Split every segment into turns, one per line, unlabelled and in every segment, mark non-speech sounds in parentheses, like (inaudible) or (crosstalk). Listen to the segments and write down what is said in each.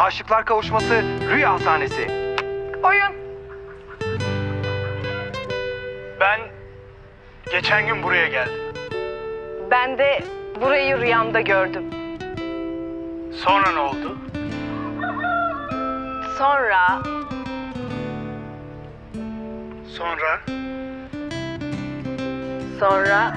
Aşıklar Kavuşması Rüya Sahnesi.
Oyun.
Ben geçen gün buraya geldim.
Ben de burayı rüyamda gördüm.
Sonra ne oldu?
Sonra
Sonra
sonra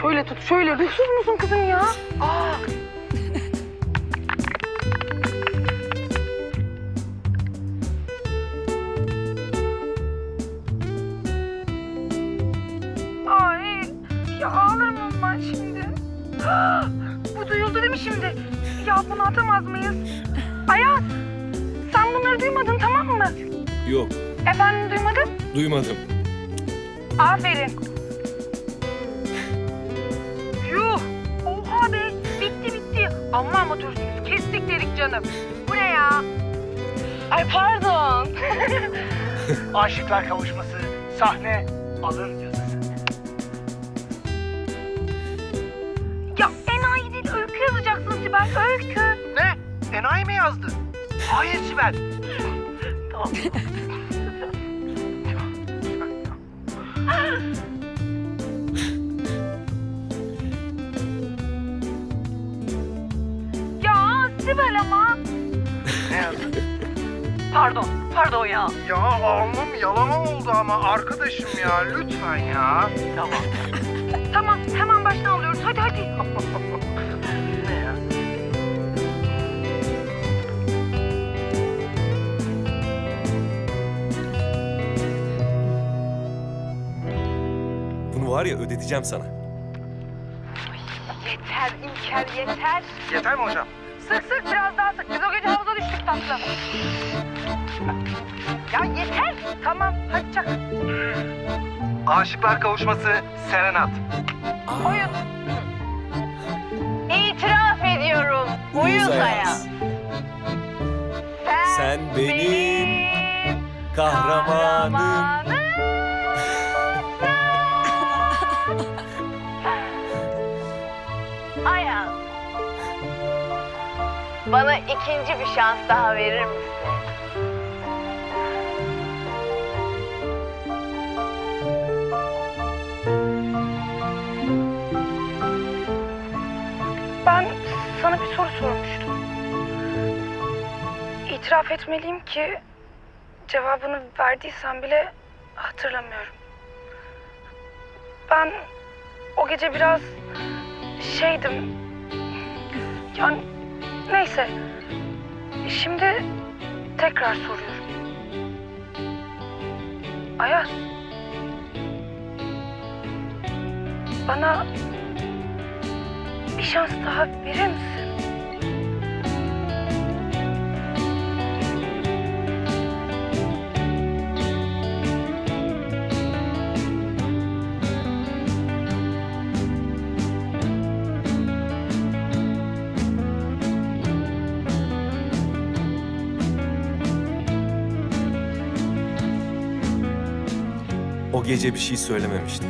Şöyle tut, şöyle. Ruhsuz musun kızım ya? Aa. Ay, ya ağlarım ben şimdi. Bu duyuldu değil mi şimdi? Ya bunu atamaz mıyız? Ayaz, sen bunları duymadın tamam mı?
Yok,
Efendim duymadın?
duymadım.
Aferin.
Aşıklar Kavuşması sahne alır yazısı.
ya enayi değil öykü yazacaksın Sibel. Öykü.
Ne? Enayi mi yazdı? Hayır Sibel.
Tamam. ya Sibel ama.
Ne yazdı?
Pardon. Pardon ya.
Ya alnım yalama oldu ama arkadaşım ya lütfen ya.
Tamam. (laughs) tamam hemen baştan alıyoruz. Hadi hadi.
Ne ya?
Bunu var ya ödeteceğim sana.
Yeter İlker yeter.
Yeter mi hocam?
Sık sık biraz daha sık. Biz o gece havuza düştük tatlım. Ya yeter. Tamam hadi çak.
Aşıklar Kavuşması Serenat.
Oyun. İtiraf ediyorum.
Uyuz Ayaz. Sen benim kahramanım.
Bana ikinci bir şans daha verir misin? Ben sana bir soru sormuştum. İtiraf etmeliyim ki cevabını verdiysen bile hatırlamıyorum. Ben o gece biraz şeydim. Yani neyse. Şimdi tekrar soruyorum. Ayaz. Bana bir şans daha verir misin?
Gece bir şey söylememiştim.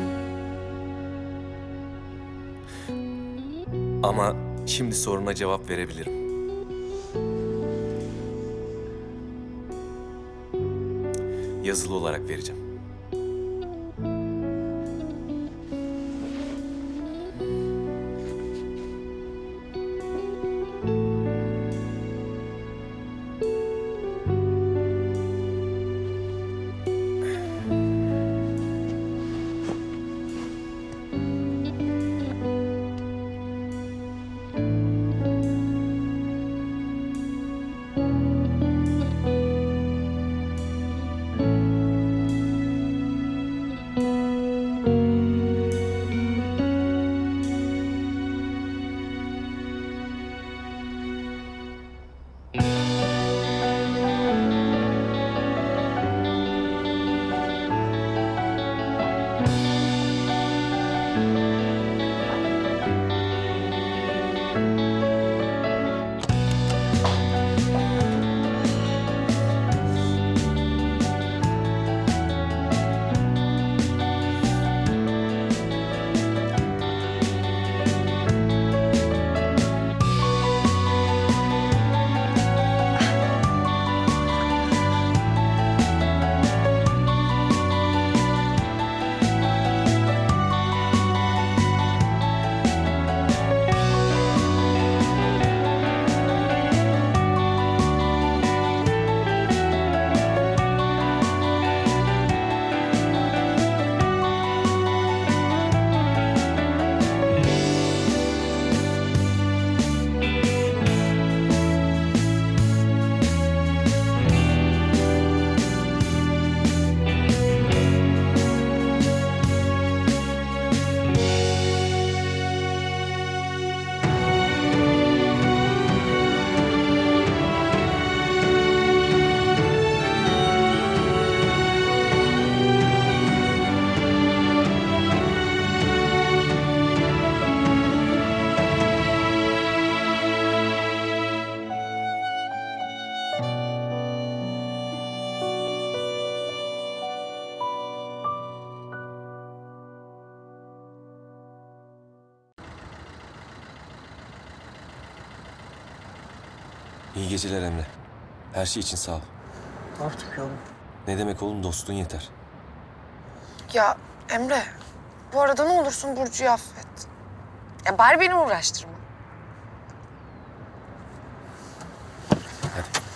Ama şimdi soruna cevap verebilirim. Yazılı olarak vereceğim.
Geceler Emre. Her şey için sağ ol.
Artık yavrum.
Ne demek oğlum dostluğun yeter.
Ya Emre, bu arada ne olursun Burcu'yu affet. Ya bari beni uğraştırma.
Hadi.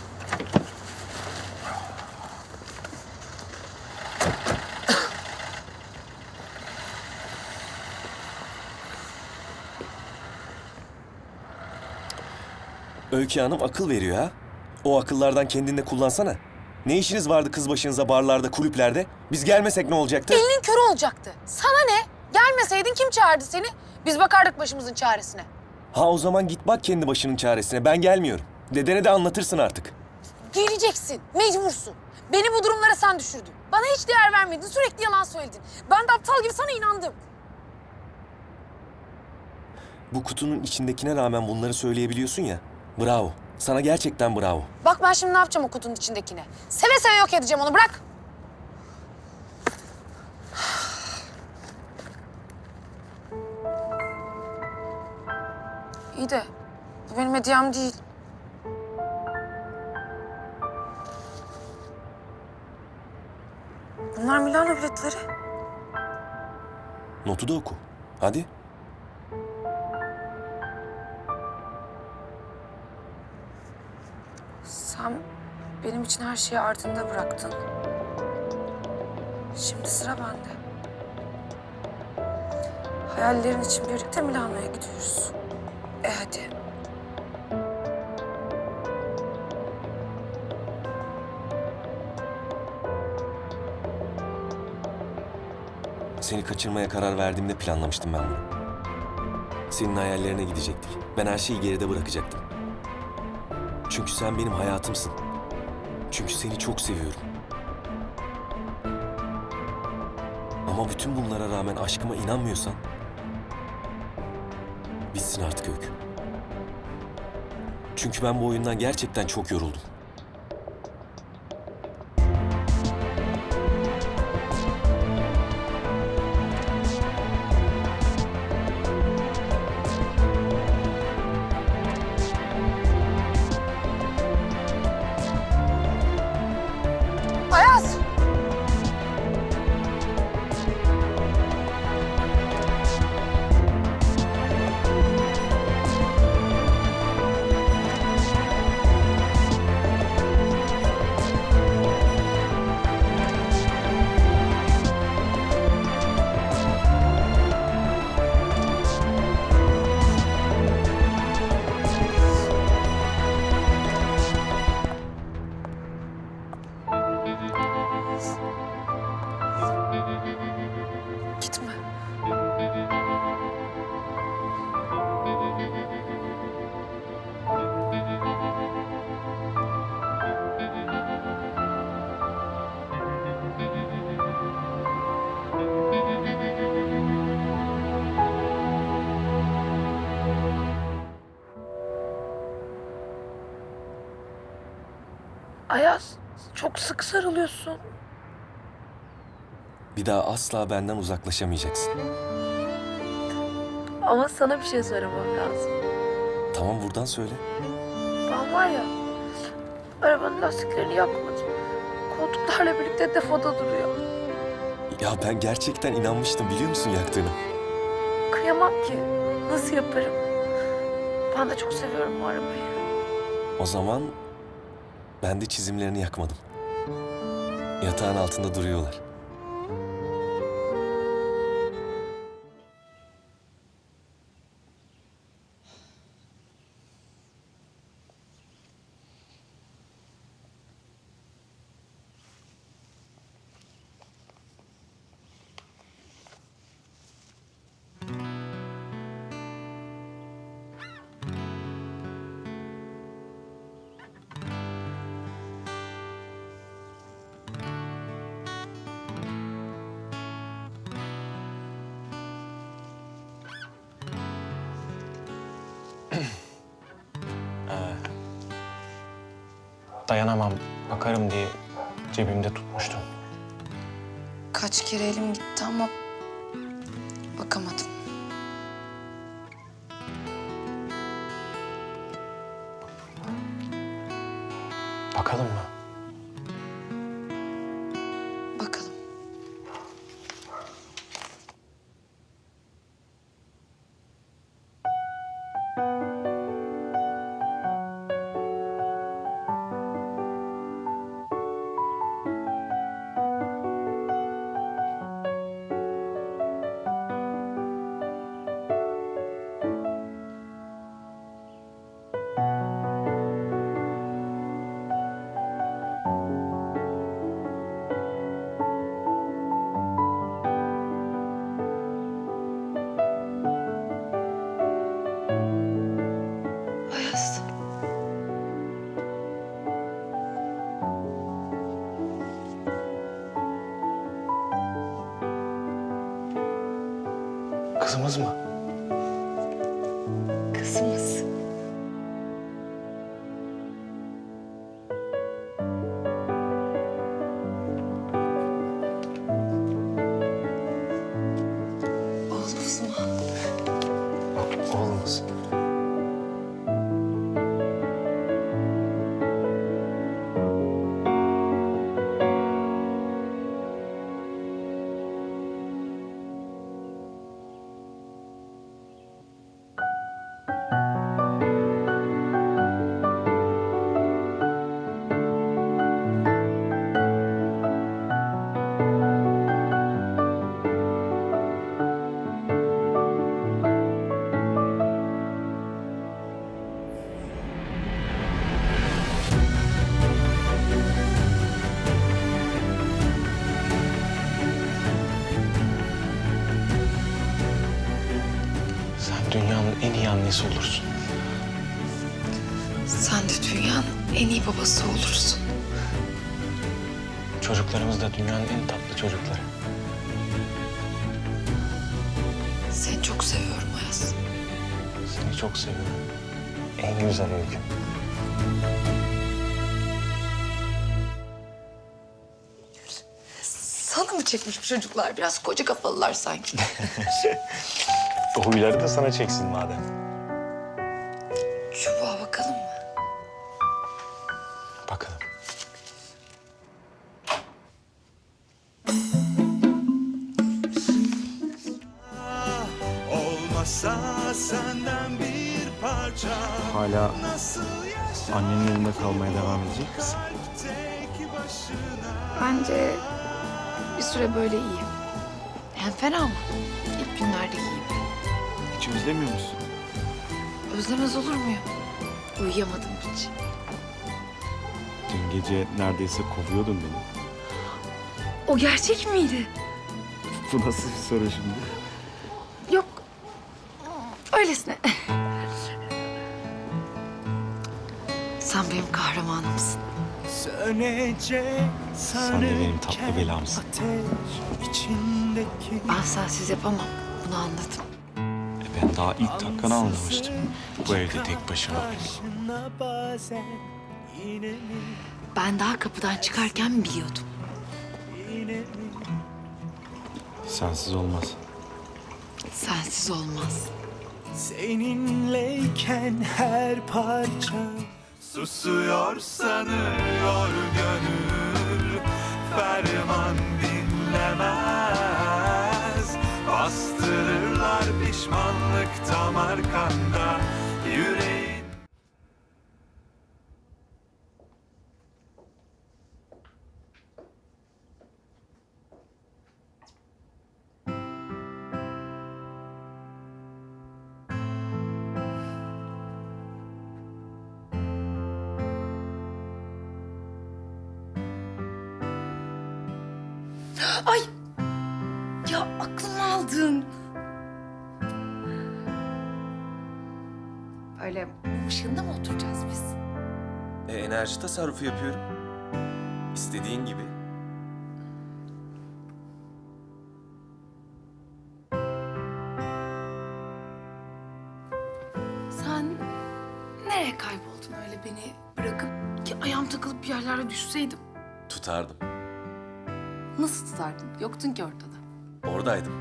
Öykü Hanım akıl veriyor ha. O akıllardan kendinde kullansana. Ne işiniz vardı kız başınıza barlarda, kulüplerde? Biz gelmesek ne olacaktı?
Elinin körü olacaktı. Sana ne? Gelmeseydin kim çağırdı seni? Biz bakardık başımızın çaresine.
Ha o zaman git bak kendi başının çaresine. Ben gelmiyorum. Dedene de anlatırsın artık.
Geleceksin, mecbursun. Beni bu durumlara sen düşürdün. Bana hiç değer vermedin, sürekli yalan söyledin. Ben de aptal gibi sana inandım.
Bu kutunun içindekine rağmen bunları söyleyebiliyorsun ya. Bravo. Sana gerçekten bravo.
Bak ben şimdi ne yapacağım o kutunun içindekine. Seve seve yok edeceğim onu, bırak. (sighs) İyi de bu benim hediyem değil. Bunlar Milano biletleri.
Notu da oku. Hadi.
İçin her şeyi ardında bıraktın. Şimdi sıra bende. Hayallerin için birlikte Milano'ya gidiyoruz. E hadi.
Seni kaçırmaya karar verdiğimde planlamıştım ben bunu. Senin hayallerine gidecektik. Ben her şeyi geride bırakacaktım. Çünkü sen benim hayatımsın. Çünkü seni çok seviyorum. Ama bütün bunlara rağmen aşkıma inanmıyorsan... Bitsin artık Öykü. Çünkü ben bu oyundan gerçekten çok yoruldum.
Ayaz, çok sık sarılıyorsun.
Bir daha asla benden uzaklaşamayacaksın.
Ama sana bir şey söylemem lazım.
Tamam buradan söyle.
Ben var ya, arabanın lastiklerini yakmadım. Koltuklarla birlikte defoda duruyor.
Ya ben gerçekten inanmıştım biliyor musun yaktığını?
Kıyamam ki. Nasıl yaparım? Ben de çok seviyorum bu arabayı.
O zaman ben de çizimlerini yakmadım. Yatağın altında duruyorlar.
Dayanamam, bakarım diye cebimde tutmuştum.
Kaç kere elim gitti ama bakamadım.
Bakalım mı?
什么什
么 Sen
de dünyanın en iyi babası olursun.
Çocuklarımız da dünyanın en tatlı çocukları.
Seni çok seviyorum Ayaz.
Seni çok seviyorum. En güzel öykü.
Sana mı çekmiş bu çocuklar? Biraz koca kafalılar sanki. (laughs)
O huyları da sana çeksin madem.
Olmasa senden bir parça
Hala annenin elinde kalmaya devam edecek misin?
Bence bir süre böyle iyi. Hem fena mı? İlk günlerde iyiyim.
Hiç özlemiyor musun?
Özlemez olur muyum? Uyuyamadım hiç.
Dün gece neredeyse kovuyordun beni.
O gerçek miydi?
Bu nasıl bir soru şimdi?
Öylesine.
Sen benim kahramanımsın.
Sen de benim tatlı belamsın.
Ben sensiz yapamam. Bunu anladım.
E ben daha ilk dakikanı anlamıştım. Bu evde tek
mi
Ben daha kapıdan çıkarken biliyordum.
Sensiz olmaz.
Sensiz olmaz.
Seninleyken her parça Susuyor sanıyor gönül Ferman dinlemez. Bastırırlar pişmanlık tam arkanda
Ay. Ya aklımı aldın. Öyle ışığında mı oturacağız biz?
E, enerji tasarrufu yapıyorum. İstediğin gibi.
Sen nereye kayboldun öyle beni bırakıp ki ayağım takılıp bir yerlere düşseydim?
Tutardım.
Nasıl tutardın? Yoktun ki ortada.
Oradaydım.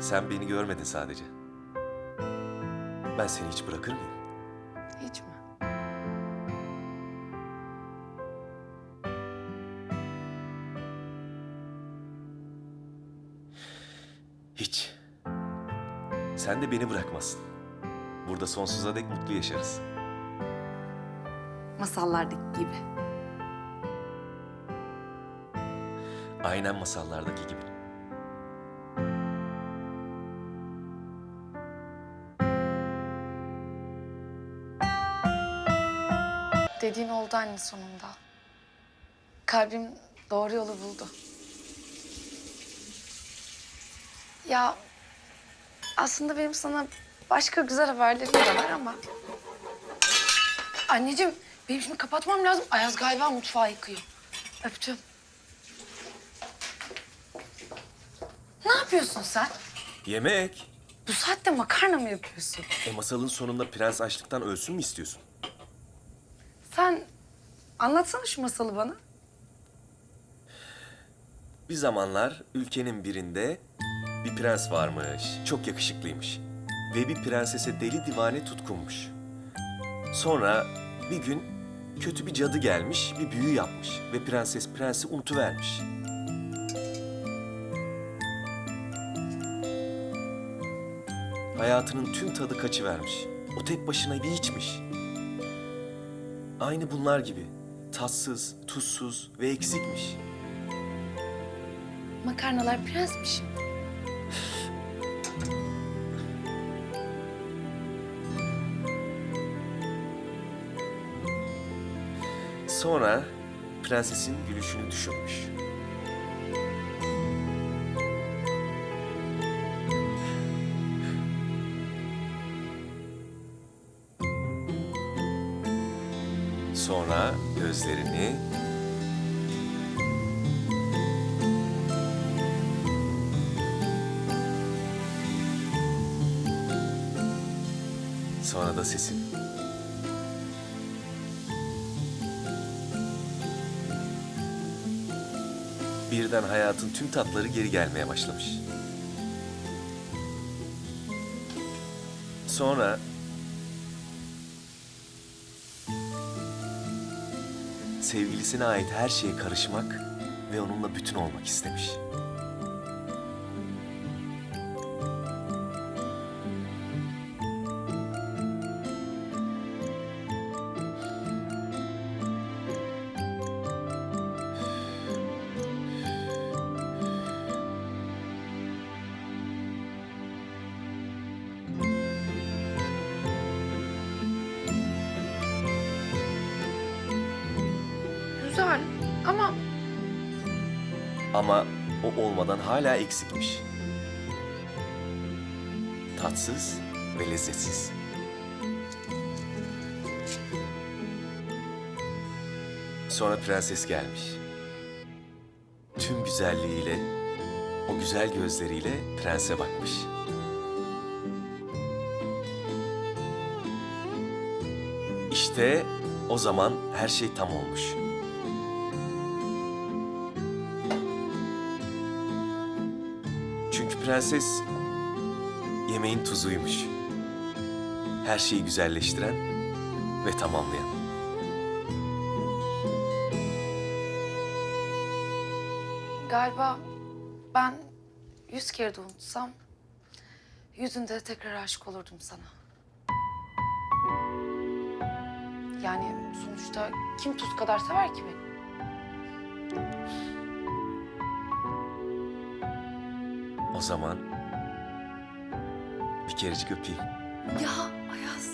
Sen beni görmedin sadece. Ben seni hiç bırakır mıyım?
Hiç mi?
Hiç. Sen de beni bırakmazsın. Burada sonsuza dek mutlu yaşarız.
Masallardaki gibi.
Aynen masallardaki gibi.
Dediğin oldu anne sonunda. Kalbim doğru yolu buldu. Ya aslında benim sana başka güzel haberlerim de var ama... Anneciğim benim şimdi kapatmam lazım. Ayaz galiba mutfağı yıkıyor. Öptüm. Ne yapıyorsun sen?
Yemek.
Bu saatte makarna mı yapıyorsun?
E masalın sonunda prens açlıktan ölsün mü istiyorsun?
Sen anlatsana şu masalı bana.
Bir zamanlar ülkenin birinde bir prens varmış. Çok yakışıklıymış. Ve bir prensese deli divane tutkunmuş. Sonra bir gün kötü bir cadı gelmiş, bir büyü yapmış. Ve prenses prensi unutuvermiş. Hayatının tüm tadı kaçıvermiş. O tek başına bir içmiş. Aynı bunlar gibi. Tatsız, tuzsuz ve eksikmiş.
Makarnalar prens mi şimdi?
Sonra prensesin gülüşünü düşünmüş. Gözlerini Sonra da sesini. Birden hayatın tüm tatları geri gelmeye başlamış. Sonra sevgilisine ait her şeye karışmak ve onunla bütün olmak istemiş.
Ama
Ama o olmadan hala eksikmiş. Tatsız ve lezzetsiz. Sonra prenses gelmiş. Tüm güzelliğiyle, o güzel gözleriyle prense bakmış. İşte o zaman her şey tam olmuş. Prenses yemeğin tuzuymuş. Her şeyi güzelleştiren ve tamamlayan.
galiba ben yüz kere de unutsam yüzünde tekrar aşık olurdum sana. Yani sonuçta kim tuz kadar sever ki beni?
O zaman bir kerecik öpeyim.
Ya Ayaz.